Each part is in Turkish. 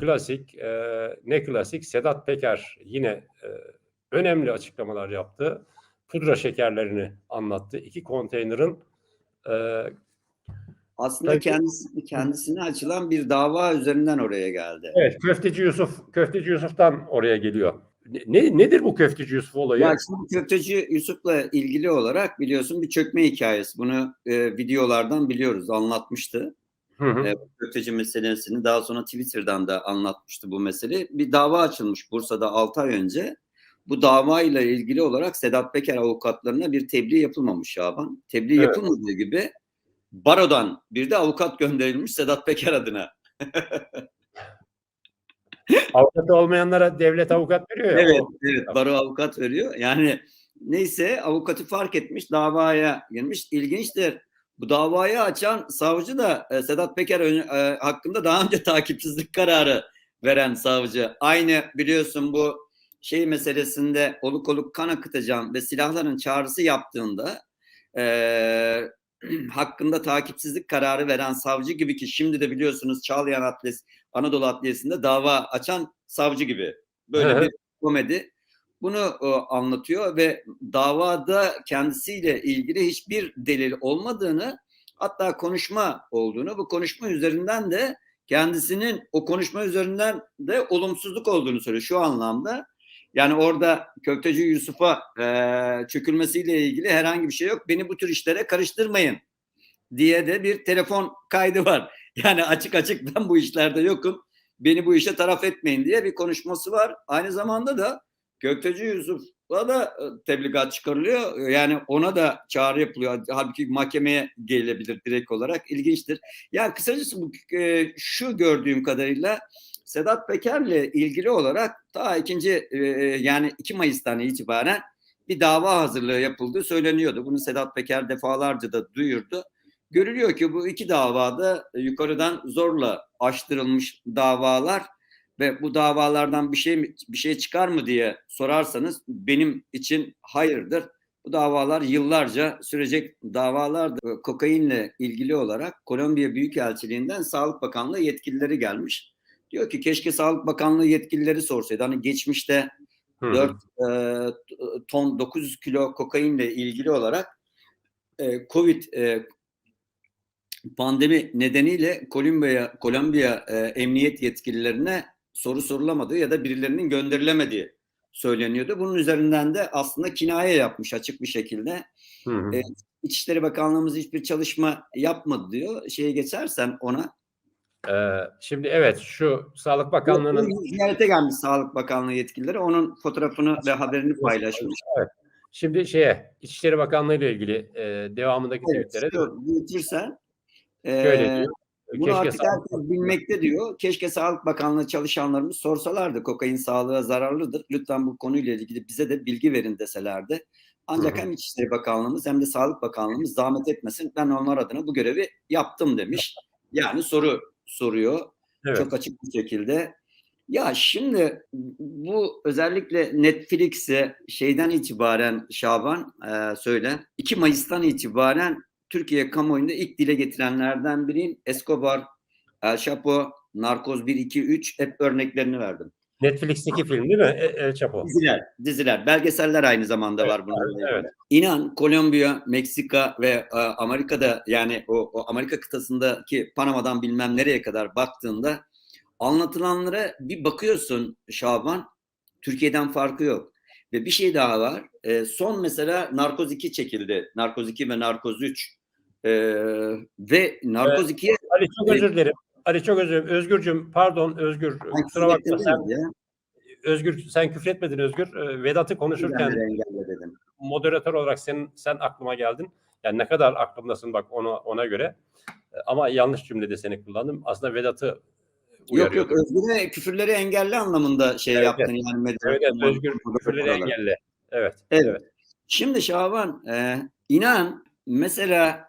klasik e, ne klasik Sedat Peker yine e, önemli açıklamalar yaptı. Pudra şekerlerini anlattı. İki konteynerin e, Aslında Tabii. kendisi, kendisine açılan bir dava üzerinden oraya geldi. evet Köfteci Yusuf Köfteci Yusuf'tan oraya geliyor. Ne, ne- nedir bu Köfteci Yusuf olayı? Ya şimdi Köfteci Yusuf'la ilgili olarak biliyorsun bir çökme hikayesi. Bunu e, videolardan biliyoruz, anlatmıştı. Hı hı. E, meselesini daha sonra Twitter'dan da anlatmıştı bu mesele. Bir dava açılmış Bursa'da 6 ay önce. Bu davayla ilgili olarak Sedat Peker avukatlarına bir tebliğ yapılmamış Şaban. Tebliğ Evet. yapılmadığı gibi barodan bir de avukat gönderilmiş Sedat Peker adına. Avukatı olmayanlara devlet avukat veriyor ya. Evet, evet. Baro avukat veriyor. Yani neyse avukatı fark etmiş, davaya girmiş. İlginçtir. Bu davayı açan savcı da e, Sedat Peker e, hakkında daha önce takipsizlik kararı veren savcı. Aynı biliyorsun bu şey meselesinde oluk oluk kan akıtacağım ve silahların çağrısı yaptığında e, hakkında takipsizlik kararı veren savcı gibi ki şimdi de biliyorsunuz Çağlayan Adliyesi, Anadolu Adliyesi'nde dava açan savcı gibi. Böyle hı. bir komedi. Bunu e, anlatıyor ve davada kendisiyle ilgili hiçbir delil olmadığını hatta konuşma olduğunu bu konuşma üzerinden de kendisinin o konuşma üzerinden de olumsuzluk olduğunu söylüyor şu anlamda. Yani orada Köfteci Yusuf'a e, çökülmesiyle ilgili herhangi bir şey yok. Beni bu tür işlere karıştırmayın diye de bir telefon kaydı var. Yani açık açık ben bu işlerde yokum. Beni bu işe taraf etmeyin diye bir konuşması var. Aynı zamanda da Köfteci Yusuf'a da e, tebligat çıkarılıyor. Yani ona da çağrı yapılıyor. Halbuki mahkemeye gelebilir direkt olarak. İlginçtir. Yani kısacası bu e, şu gördüğüm kadarıyla Sedat Peker'le ilgili olarak ta ikinci e, yani 2 Mayıs'tan itibaren bir dava hazırlığı yapıldığı söyleniyordu. Bunu Sedat Peker defalarca da duyurdu. Görülüyor ki bu iki davada yukarıdan zorla açtırılmış davalar ve bu davalardan bir şey mi, bir şey çıkar mı diye sorarsanız benim için hayırdır. Bu davalar yıllarca sürecek davalardır. Kokainle ilgili olarak Kolombiya Büyükelçiliğinden Sağlık Bakanlığı yetkilileri gelmiş. Diyor ki keşke Sağlık Bakanlığı yetkilileri sorsaydı. Hani geçmişte hı. 4 e, ton 900 kilo kokainle ilgili olarak e, Covid e, pandemi nedeniyle Kolombiya Kolombiya e, emniyet yetkililerine soru sorulamadığı ya da birilerinin gönderilemediği söyleniyordu. Bunun üzerinden de aslında kinaye yapmış açık bir şekilde. Hı hı. E, İçişleri Bakanlığımız hiçbir çalışma yapmadı diyor. Şeye geçersen ona. Ee, şimdi evet şu Sağlık Bakanlığı'nın Ziyarete gelmiş Sağlık Bakanlığı yetkilileri. Onun fotoğrafını ve haberini paylaşmış. şimdi şeye İçişleri Bakanlığı ile ilgili e, devamındaki Evet, tweetlere büyütürsen şöyle diyor. Bunu Keşke artık Sağlık herkes bilmekte diyor. Keşke Sağlık Bakanlığı çalışanlarımız sorsalardı. Kokain sağlığa zararlıdır. Lütfen bu konuyla ilgili bize de bilgi verin deselerdi. Ancak Hı hı. hem İçişleri Bakanlığımız hem de Sağlık Bakanlığımız zahmet etmesin. Ben onlar adına bu görevi yaptım demiş. Yani soru soruyor. Evet. Çok açık bir şekilde. Ya şimdi bu özellikle Netflix'e şeyden itibaren Şaban e, söyle 2 Mayıs'tan itibaren Türkiye kamuoyunda ilk dile getirenlerden biriyim. Escobar, El Chapo, Narkoz 1, 2, 3 hep örneklerini verdim. Netflix'teki film değil mi? E- El Chapo. Diziler, diziler, belgeseller aynı zamanda Evet, var bunlarla evet. İnan Kolombiya, Meksika ve e, Amerika'da yani o, o Amerika kıtasındaki Panama'dan bilmem nereye kadar baktığında anlatılanlara bir bakıyorsun Şaban Türkiye'den farkı yok. Ve bir şey daha var. E, son mesela Narkoz 2 çekildi. Narkoz 2 ve Narkoz 3. E, ve Narkoz 2'ye Ali çok özür dilerim. Ali çok özür dilerim. Özgürcüm pardon Özgür. Kusura bakma sen ya. Özgür sen küfretmedin Özgür. Ee, Vedat'ı konuşurken Ben moderatör olarak senin sen aklıma geldin. Yani ne kadar aklımdasın bak ona ona göre. Ee, Ama yanlış cümlede seni kullandım. Aslında Vedat'ı Yok yok Özgür'e küfürleri engelle anlamında şey Evet, yaptın yani medya. Evet, evet Özgür küfürleri engelle. Evet. Evet. evet. Şimdi Şaban e, inan mesela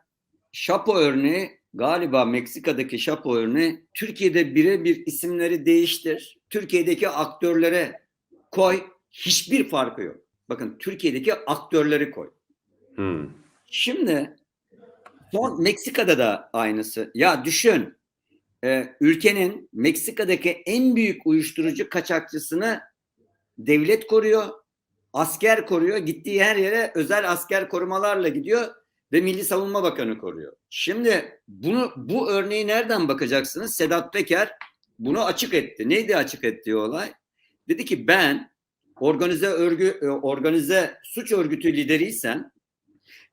Şapo örneği galiba Meksika'daki Şapo örneği Türkiye'de birebir isimleri değiştir. Türkiye'deki aktörlere koy hiçbir farkı yok. Bakın Türkiye'deki aktörleri koy. Hmm. Şimdi son Meksika'da da aynısı. Ya düşün e, ülkenin Meksika'daki en büyük uyuşturucu kaçakçısını devlet koruyor, asker koruyor, gittiği her yere özel asker korumalarla gidiyor ve Milli Savunma Bakanı koruyor. Şimdi bunu bu örneği nereden bakacaksınız? Sedat Peker bunu açık etti. Neydi açık ettiği olay? Dedi ki ben organize örgü e, organize suç örgütü lideriysem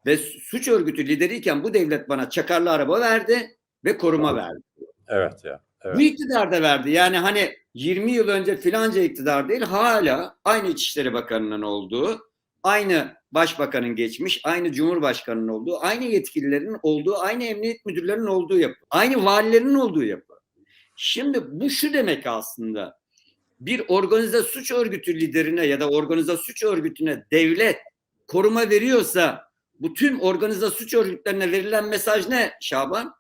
ve suç örgütü lideriyken bu devlet bana çakarlı araba verdi ve koruma verdi. Evet ya. Evet. Bu iktidar da verdi. Yani hani 20 yıl önce filanca iktidar değil hala aynı İçişleri Bakanı'nın olduğu, aynı başbakanın geçmiş, aynı cumhurbaşkanının olduğu, aynı yetkililerin olduğu, aynı emniyet müdürlerinin olduğu yapı. Aynı valilerin olduğu yapı. Şimdi bu şu demek aslında. Bir organize suç örgütü liderine ya da organize suç örgütüne devlet koruma veriyorsa bu tüm organize suç örgütlerine verilen mesaj ne Şaban?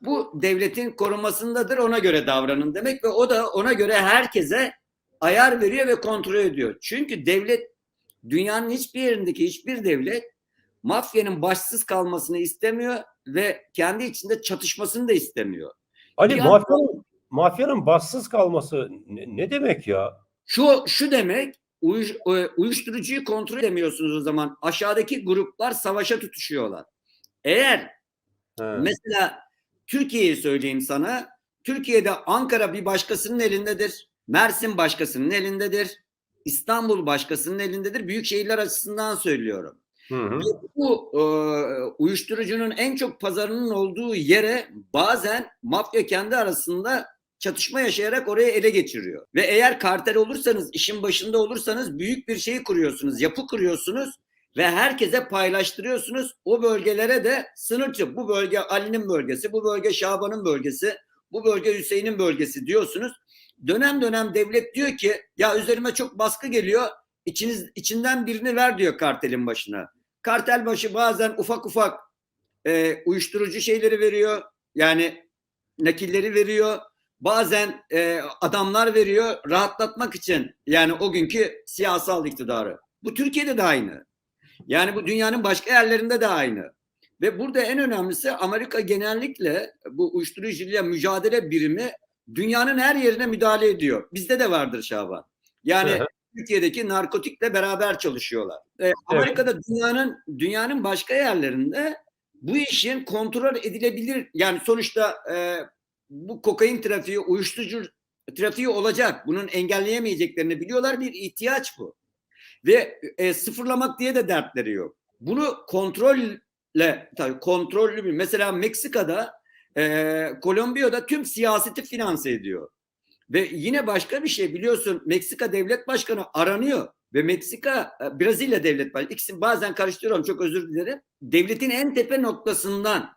Bu devletin korumasındadır ona göre davranın demek ve o da ona göre herkese ayar veriyor ve kontrol ediyor. Çünkü devlet dünyanın hiçbir yerindeki hiçbir devlet mafyanın başsız kalmasını istemiyor ve kendi içinde çatışmasını da istemiyor. Ali an- mafyanın, mafyanın bassız kalması ne, ne demek ya? Şu şu demek uyuş, e, uyuşturucuyu kontrol edemiyorsunuz o zaman. Aşağıdaki gruplar savaşa tutuşuyorlar. Eğer He. Mesela Türkiye'yi söyleyeyim sana. Türkiye'de Ankara bir başkasının elindedir. Mersin başkasının elindedir. İstanbul başkasının elindedir. Büyük şehirler açısından söylüyorum. Hı hı. Bu e, uyuşturucunun en çok pazarının olduğu yere bazen mafya kendi arasında çatışma yaşayarak oraya ele geçiriyor. Ve eğer kartel olursanız, işin başında olursanız büyük bir şey kuruyorsunuz, yapı kuruyorsunuz ve herkese paylaştırıyorsunuz. O bölgelere de sınırcı. Bu bölge Ali'nin bölgesi, bu bölge Şaban'ın bölgesi, bu bölge Hüseyin'in bölgesi diyorsunuz. Dönem dönem devlet diyor ki ya üzerime çok baskı geliyor. İçiniz, içinden birini ver diyor kartelin başına. Kartel başı bazen ufak ufak e, uyuşturucu şeyleri veriyor. Yani nakilleri veriyor. Bazen e, adamlar veriyor rahatlatmak için. Yani o günkü siyasal iktidarı. Bu Türkiye'de de aynı. Yani bu dünyanın başka yerlerinde de aynı. Ve burada en önemlisi Amerika genellikle bu uyuşturucuyla mücadele birimi dünyanın her yerine müdahale ediyor. Bizde de vardır Şaban. Yani hı. Türkiye'deki narkotikle beraber çalışıyorlar. Ee, Amerika'da dünyanın dünyanın başka yerlerinde bu işin kontrol edilebilir yani sonuçta e, bu kokain trafiği, uyuşturucu trafiği olacak. Bunun engelleyemeyeceklerini biliyorlar. Bir ihtiyaç bu. Ve e, sıfırlamak diye de dertleri yok. Bunu kontrolle tabii kontrollü bir mesela Meksika'da e, Kolombiya'da tüm siyaseti finanse ediyor. Ve yine başka bir şey biliyorsun Meksika devlet başkanı aranıyor ve Meksika e, Brezilya devlet başkanı ikisini bazen karıştırıyorum çok özür dilerim. Devletin en tepe noktasından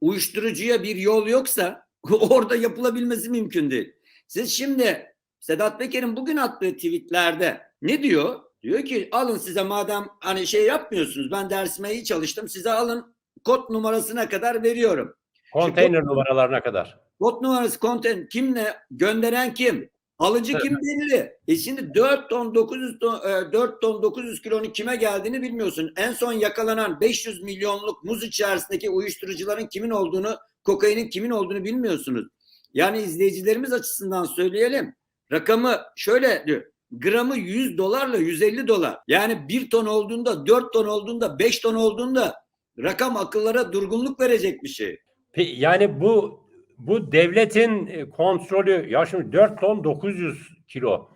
uyuşturucuya bir yol yoksa orada yapılabilmesi mümkün değil. Siz şimdi Sedat Peker'in bugün attığı tweetlerde ne diyor? Diyor ki alın size madem hani şey yapmıyorsunuz ben dersime iyi çalıştım size alın kod numarasına kadar veriyorum. Konteyner numaralarına kadar. Kod numarası content kimle gönderen kim? Alıcı kim belli. E şimdi 4 ton 900 ton, e, 4 ton 900 kilonun kime geldiğini bilmiyorsun. En son yakalanan 500 milyonluk muz içerisindeki uyuşturucuların kimin olduğunu, kokainin kimin olduğunu bilmiyorsunuz. Yani izleyicilerimiz açısından söyleyelim. Rakamı şöyle diyor. Gramı 100 dolarla 150 dolar. Yani 1 ton olduğunda, 4 ton olduğunda, 5 ton olduğunda rakam akıllara durgunluk verecek bir şey. Yani bu bu devletin e, kontrolü ya şimdi 4 ton 900 kilo.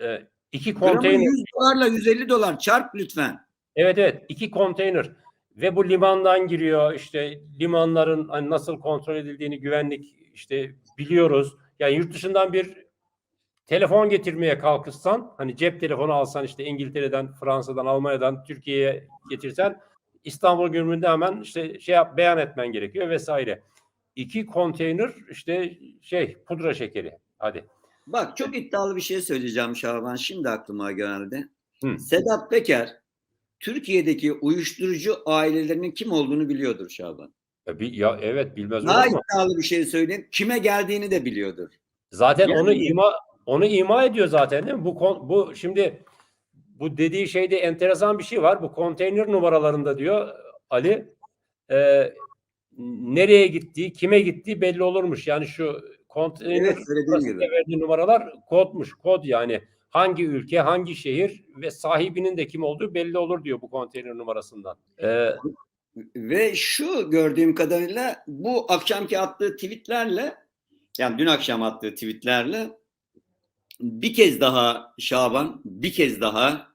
E, iki Gramı konteyner. 100 dolarla 150 dolar çarp lütfen. Evet evet iki konteyner ve bu limandan giriyor işte limanların hani nasıl kontrol edildiğini güvenlik işte biliyoruz. Yani yurt dışından bir telefon getirmeye kalkışsan hani cep telefonu alsan işte İngiltere'den, Fransa'dan, Almanya'dan Türkiye'ye getirsen İstanbul Gümrüğü'nde hemen işte şey yap, beyan etmen gerekiyor vesaire. İki konteyner işte şey pudra şekeri. Hadi. Bak çok iddialı bir şey söyleyeceğim Şaban. Şimdi aklıma geldi. Hı. Sedat Peker Türkiye'deki uyuşturucu ailelerinin kim olduğunu biliyordur Şaban. Ya, bir, ya evet bilmez Daha olur mu? iddialı bir şey söyleyeyim. Kime geldiğini de biliyordur. Zaten Yani- onu ima onu ima ediyor zaten değil mi? Bu kon- bu şimdi bu dediği şeyde enteresan bir şey var. Bu konteyner numaralarında diyor Ali e, nereye gittiği, kime gittiği belli olurmuş. Yani şu konteyner Evet, verdiği numaralar kodmuş. Kod yani hangi ülke, hangi şehir ve sahibinin de kim olduğu belli olur diyor bu konteyner numarasından. Ee, Ve şu gördüğüm kadarıyla bu akşamki attığı tweetlerle yani dün akşam attığı tweetlerle bir kez daha Şaban bir kez daha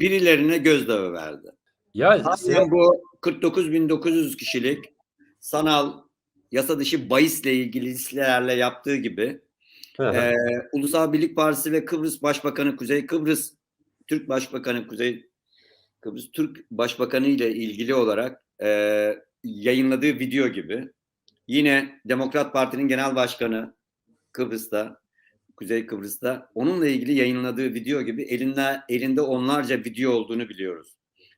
birilerine gözdağı verdi. ya Aynen bu 49.900 kişilik sanal yasa dışı bahisle ilgili listelerle yaptığı gibi. Ee, Ulusal Birlik Partisi ve Kıbrıs Başbakanı Kuzey Kıbrıs Türk Başbakanı Kuzey Kıbrıs Türk Başbakanı ile ilgili olarak e, yayınladığı video gibi yine Demokrat Parti'nin Genel Başkanı Kıbrıs'ta Kuzey Kıbrıs'ta onunla ilgili yayınladığı video gibi elinde elinde onlarca video olduğunu biliyoruz.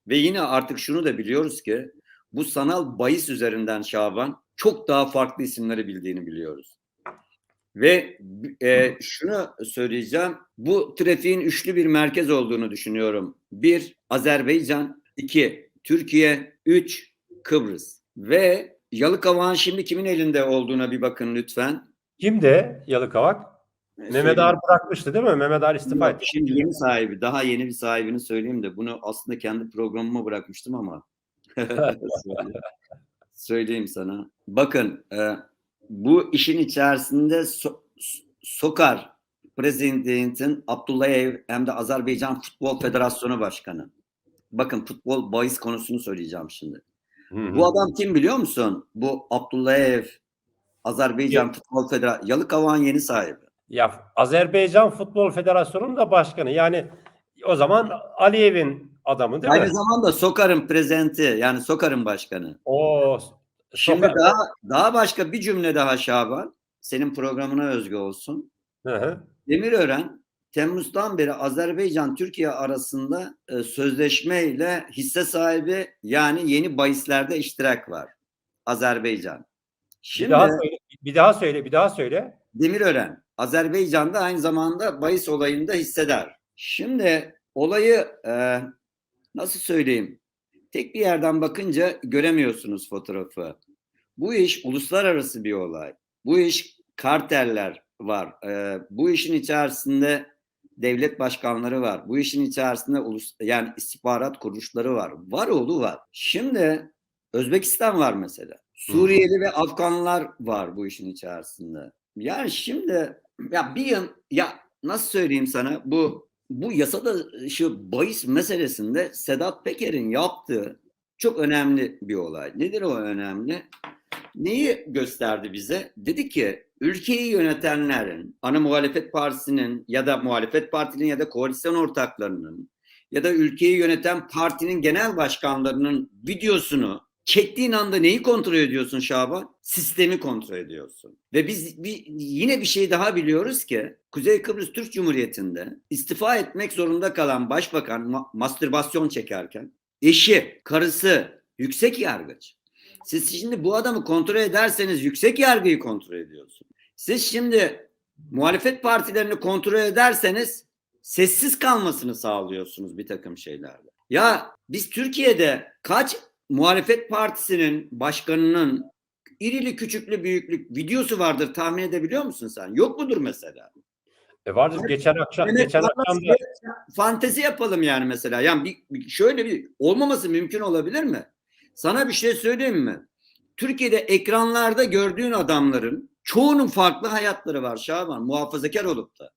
Ve yine artık şunu da biliyoruz ki bu sanal bahis üzerinden Şaban çok daha farklı isimleri bildiğini biliyoruz. Ve e, şunu söyleyeceğim. Bu trafiğin üçlü bir merkez olduğunu düşünüyorum. Bir, Azerbaycan. iki Türkiye. Üç, Kıbrıs. Ve Yalıkavak'ın şimdi kimin elinde olduğuna bir bakın lütfen. Kimde Yalıkavak? Mehmet Ağar bırakmıştı değil mi? Mehmet Ağar istifa etti. Şimdi yeni sahibi, daha yeni bir sahibini söyleyeyim de bunu aslında kendi programıma bırakmıştım ama Söyle- söyleyeyim sana. Bakın e, bu işin içerisinde So- Sokar Prezidentin Abdullayev hem de Azerbaycan Futbol Federasyonu Başkanı. Bakın futbol bahis konusunu söyleyeceğim şimdi. Hı hı. Bu adam kim biliyor musun? Bu Abdullayev Azerbaycan Futbol Federasyonu. Yalıkavak'ın yeni sahibi. Ya Azerbaycan Futbol Federasyonu'nun da başkanı. Yani o zaman Aliyev'in adamı değil Aynı mi? zamanda Sokar'ın prezenti yani Sokar'ın başkanı. O Şimdi Sokar- daha daha başka bir cümle daha Şaban. Senin programına özgü olsun. Hı hı. Demirören Temmuz'dan beri Azerbaycan Türkiye arasında e, sözleşme ile hisse sahibi yani yeni bahislerde iştirak var. Azerbaycan. Bir Şimdi daha söyle, bir daha söyle, bir daha söyle. Demirören Azerbaycan'da aynı zamanda bahis olayında hissedar. Şimdi olayı e, nasıl söyleyeyim? Tek bir yerden bakınca göremiyorsunuz fotoğrafı. Bu iş uluslararası bir olay. Bu iş karteller var. E, bu işin içerisinde devlet başkanları var. Bu işin içerisinde ulus yani istihbarat kuruluşları var. Var oğlu var. Şimdi Özbekistan var mesela. Suriyeli ve Afganlar var bu işin içerisinde. Yani şimdi ya bir yan ya nasıl söyleyeyim sana bu bu yasada şu bahis meselesinde Sedat Peker'in yaptığı çok önemli bir olay. Nedir o önemli? Neyi gösterdi bize? Dedi ki ülkeyi yönetenlerin, ana muhalefet partisinin ya da muhalefet partinin ya da koalisyon ortaklarının ya da ülkeyi yöneten partinin genel başkanlarının videosunu çektiğin anda neyi kontrol ediyorsun Şaban? Sistemi kontrol ediyorsun. Ve biz bir, yine bir şey daha biliyoruz ki Kuzey Kıbrıs Türk Cumhuriyeti'nde istifa etmek zorunda kalan başbakan ma- mastürbasyon çekerken eşi, karısı yüksek yargıç. Siz şimdi bu adamı kontrol ederseniz yüksek yargıyı kontrol ediyorsun. Siz şimdi muhalefet partilerini kontrol ederseniz sessiz kalmasını sağlıyorsunuz bir takım şeylerle. Ya biz Türkiye'de kaç muhalefet partisinin başkanının irili küçüklü büyüklük videosu vardır tahmin edebiliyor musun sen? Yok mudur mesela? E vardı geçen akşam Mehmet geçen akşam da fantezi yapalım yani mesela. Yani bir, bir- şöyle bir olmaması mümkün olabilir mi? Sana bir şey söyleyeyim mi? Türkiye'de ekranlarda gördüğün adamların çoğunun farklı hayatları var Şaban. Muhafazakar olup da.